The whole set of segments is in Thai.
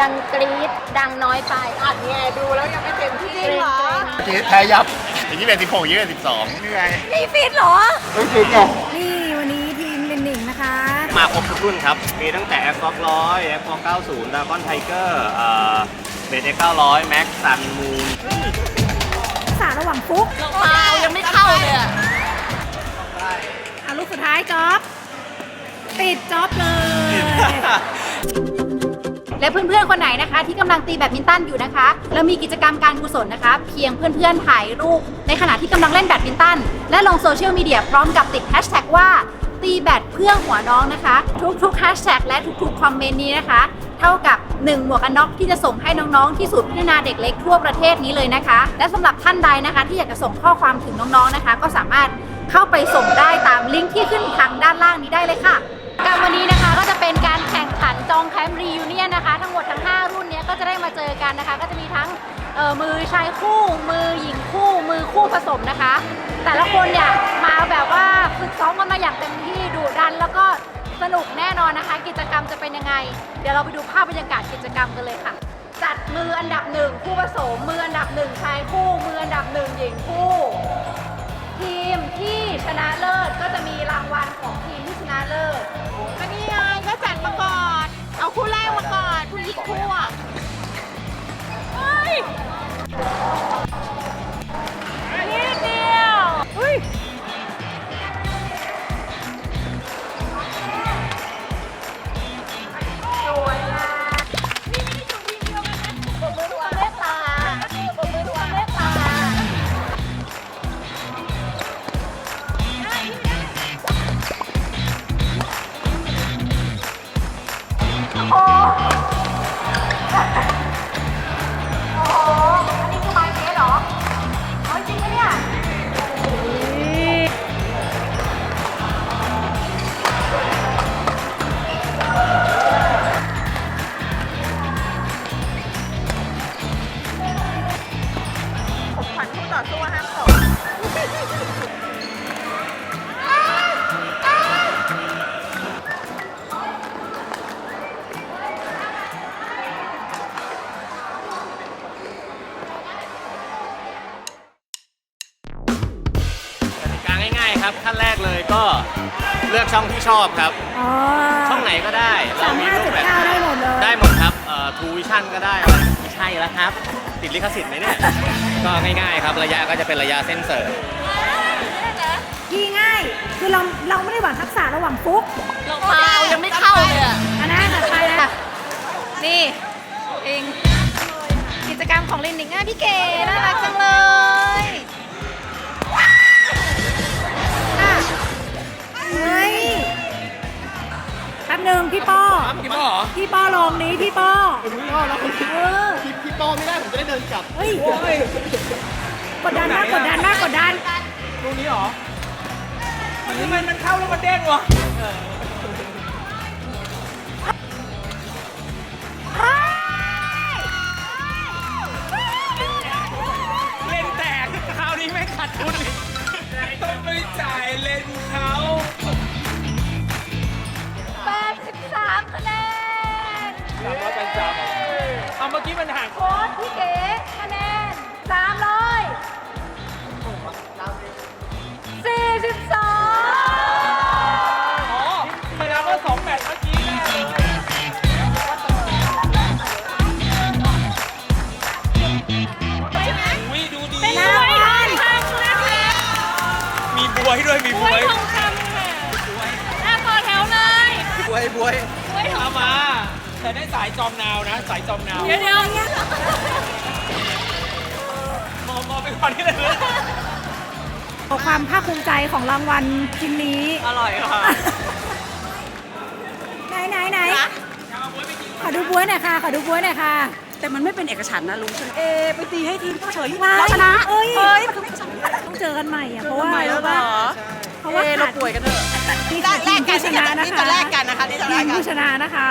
ดังกรี๊ดดังน้อยไปอัดไงดูแล้วยังไม่เต็มที่จริงเหรอจีแพ้ยับยี่สิบเอ็ดสิบหกยี่สิบเอ็ดสิบสองเหนื่อยนี่ฟิตเหรอไม่ฟิตไงนี่วันนี้ทีมลินหนิงนะคะ มาครบทุกรุ่นครับ มีตั้งแต่ Air Fox 100 Air Fox 90 Dragon Tiger เอ่อเบสเอ็ก900 Max Sun Moon สาระหว่างฟุกเปล่ายังไม่เข้าเลยอะอะลูกสุดท้ายจ๊อบ ติดจ๊อบเลย และเพื่อนๆคนไหนนะคะ ที่กำลังตีแบดมินตันอยู่นะคะ แล้วมีกิจกรรมการกุศลนะคะ เพียงเพื่อนๆถ่ายรูป ในขณะที่กำลังเล่นแบดมินตัน และลงโซเชียลมีเดียพร้อมกับติดแฮชแท็กว่าตีแบดเพื่อหัวน้องนะคะ ทุกๆแฮชแท็กและทุกๆคอมเมนต์นี้นะคะ เท่ากับ 1 หมวกกันน็อกที่จะส่งให้น้องๆ ที่ศูนย์พัฒนาเด็กเล็กทั่วประเทศนี้เลยนะคะ และสำหรับท่านใดนะคะ ที่อยากจะส่งข้อความถึงน้องๆนะคะ ก็สามารถเข้าไปส่งได้ตามลิงก์ที่ขึ้นทางด้านล่างนี้ได้เลยค่ะ การวันนี้นะคะก็จะเป็นการแข่งขันจอ นะคะ ทั้งหมดทั้ง 5 รุ่นเนี้ยก็จะได้มาเจอกันนะคะ ก็จะมีทั้งมือชายคู่มือหญิงคู่มือคู่ผสมนะคะ แต่ละคนเนี่ยมาแบบว่าฝึกซ้อมกันมาอย่างเต็มที่ดุดัน แล้วก็สนุกแน่นอนนะคะ กิจกรรมจะเป็นยังไง เดี๋ยวเราไปดูภาพบรรยากาศกิจกรรมกันเลยค่ะ จัดมืออันดับหนึ่งคู่ผสมมืออันดับหนึ่งชายคู่มืออันดับหนึ่งหญิงคู่ กาง่ายๆครับขั้นแรกเลยก็เลือกช่องที่ชอบครับ อ๋อช่องไหนก็ได้สามห้ารูเจ็ปดแบบเก้าได้หมดเลยได้หมดครับเอ่อทูวิชั่นก็ได้อะไรไม่ใช่แล้วครับ ติดลิขสิทธิ์ไหมเนี่ย ก็ง่ายๆครับระยะก็จะเป็นระยะเส้นเสริมที่ง่าย คือเราเราไม่ได้หวังทักษะเราหวังฟุกเปล่ายังไม่เข้าเลยอะอันนั้นถัดไปนะนี่เองกิจกรรมของลินหนิงอะพี่เก๋น่ารักจังเลย บหนึ่งพี่ป้อพี่ป้อเหรอพี่ป้อลองนี้พี่ป้อพี่ป้อแล้วคุณเออพี่พี่ป้อไม่ได้ผมจะได้เดินกลับเฮ้ยกดดันมากกดดันมากกดดันตรงนี้เหรอมันทำไมมันเข้าแล้วมันเด้งวะ กี้มันห่างโค้ชพี่เก๋คะแนน300 42อ๋อแสดงว่าสองแมตช์เมื่อกี้แน่เลยอุ้ยดูดี เป็นรางวัลมีบวยด้วย มีบวยทองคำค่ะหน้าต่อแถวเลยบวยบวยบวยทองเอามา แต่ได้สายจอมนาวนะ สายจอมนาวเดี๋ยวเดี๋ยวมองมองไปก่อนที่เลยขอความภาคภูมิใจของรางวัลชิ้นนี้ อร่อยค่ะ ไหนไหนไหนขอดูบ้วยหน่อยค่ะ ขอดูบ้วยหน่อยค่ะ แต่มันไม่เป็นเอกฉันท์นะลุงเอไปตีให้ทีมเขาเฉยว้ายเราชนะเอ้ย เฮ้ยมันคือไม่เอกฉันท์ต้องเจอกันใหม่อะ เพทำราะว่าไมแล้วเหรอเพราะว่าเอเราป่วยกันเถอะนี่ได้คือแลทีกมกัน ผู้ชนะนะคะนี่จะแลกกันนะคะนี่จะแลทีกมกันผู้ชนะนะคะ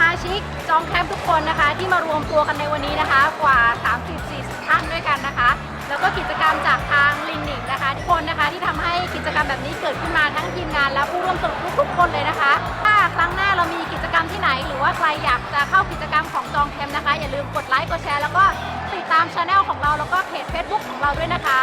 มาชิกจองแคมป์ทุกคนนะคะ ที่มารวมตัวกันในวันนี้นะคะ กว่า 30-40ท่านด้วยกันนะคะ แล้วก็กิจกรรมจากทางลิงนิกนะคะทุกคนนะคะที่ทำให้กิจกรรมแบบนี้เกิดขึ้นมาทั้งทีมงานและผู้ร่วมสนุกทุกๆคนเลยนะคะ ถ้าครั้งหน้าเรามีกิจกรรมที่ไหน หรือว่าใครอยากจะเข้ากิจกรรมของจองแคมป์นะคะ อย่าลืมกดไลค์กดแชร์แล้วก็ติดตามช anel ของเราแล้วก็เพจ Facebook ของเราด้วยนะคะ